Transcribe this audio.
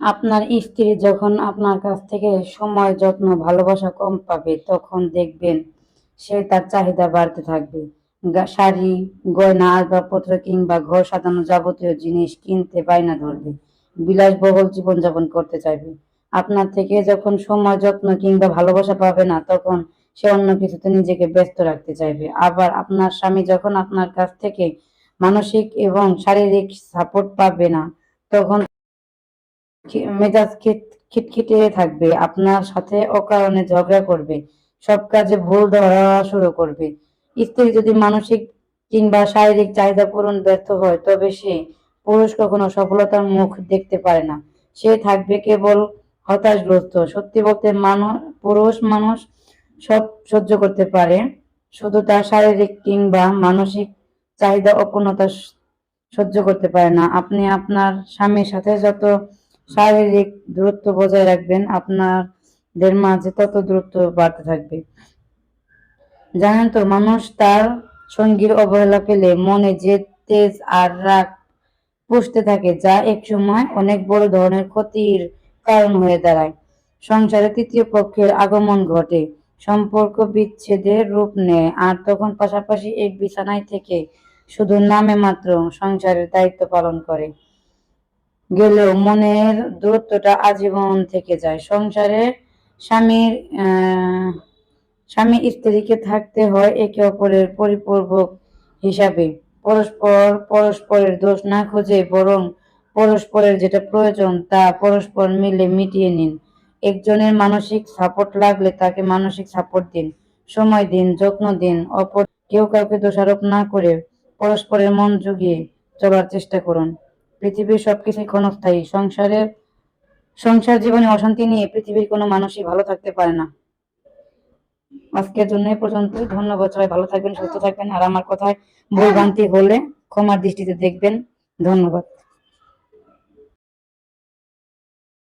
আপনার স্ত্রী যখন আপনার কাছ থেকে সময়, যত্ন, ভালোবাসা কম পাবে, তখন দেখবেন সে তার চাহিদা বাড়তে থাকবে। শাড়ি, গয়না, আসবাবপত্র কিংবা ঘর সাজানো যাবতীয় জিনিস কিনতে বায়না ধরবে। বিলাসবহুল জীবনযাপন করতে চাইবে। আপনার থেকে যখন সময়, যত্ন কিংবা ভালোবাসা পাবে না, তখন সে অন্য কিছুতে নিজেকে ব্যস্ত রাখতে চাইবে। আবার আপনার স্বামী যখন আপনার কাছ থেকে মানসিক এবং শারীরিক সাপোর্ট পাবে না, তখন মেজাজ খিটখিটে থাকবে, আপনার সাথে অকারণে ঝগড়া করবে, সব কাজে ভুল ধরা শুরু করবে। স্ত্রী যদি মানসিক কিংবা শারীরিক চাহিদা পূরণ ব্যর্থ হয়, তবে সে পুরুষ কখনো সফলতার মুখ দেখতে পারে না। সে থাকবে কেবল হতাশগ্রস্ত। সত্যি বলতে মানুষ পুরুষ মানুষ সব সহ্য করতে পারে। শুধু তার শারীরিক কিংবা মানসিক চাহিদা অপূর্ণতা সহ্য করতে পারে না। আপনি আপনার স্বামীর সাথে যত শারীরিক দূরত্ব বজায় রাখবেন, আপনাদের মাঝে তত দূরত্ব বাড়তে থাকবে। জানেন তো, মানুষ তার সঙ্গীর অবহেলা পেলে মনে যে তেজ আর রাগ পুষতে থাকে, যা একসময় অনেক বড় ধরনের ক্ষতির কারণ হয়ে দাঁড়ায়। সংসারে তৃতীয় পক্ষের আগমন ঘটে। সম্পর্ক বিচ্ছেদের রূপ নেয়, আর তখন পাশাপাশি এক বিছানায় থেকে শুধু নামে মাত্র সংসারের দায়িত্ব পালন করে। গেলেও মনের দূরত্বটা আজীবন থেকে যায়। সংসারে স্বামীর স্বামী স্ত্রীকে থাকতে হয় একে অপরের পরিপূর্বক হিসাবে। পরস্পর, পরস্পরের দোষ না খুঁজে বরং পরস্পরের যেটা প্রয়োজন তা পরস্পর মিলে মিটিয়ে নিন। একজনের মানসিক সাপোর্ট লাগলে তাকে মানসিক সাপোর্ট দিন। সময় দিন, যত্ন দিন, অপর কেউ কাউকে দোষারোপ না করে পরস্পরের মন জুগিয়ে চলার চেষ্টা করুন। পৃথিবীর সবকিছু ক্ষণস্থায়ী। সংসারের, সংসার জীবনে অশান্তি নিয়ে পৃথিবীর কোনো মানুষই ভালো থাকতে পারে না। আজকের জন্য পর্যন্ত ধন্যবাদ সবাই, ভালো থাকবেন, সুস্থ থাকবেন। আর আমার কথায় ভুল ভ্রান্তি হলে ক্ষমার দৃষ্টিতে দেখবেন। ধন্যবাদ।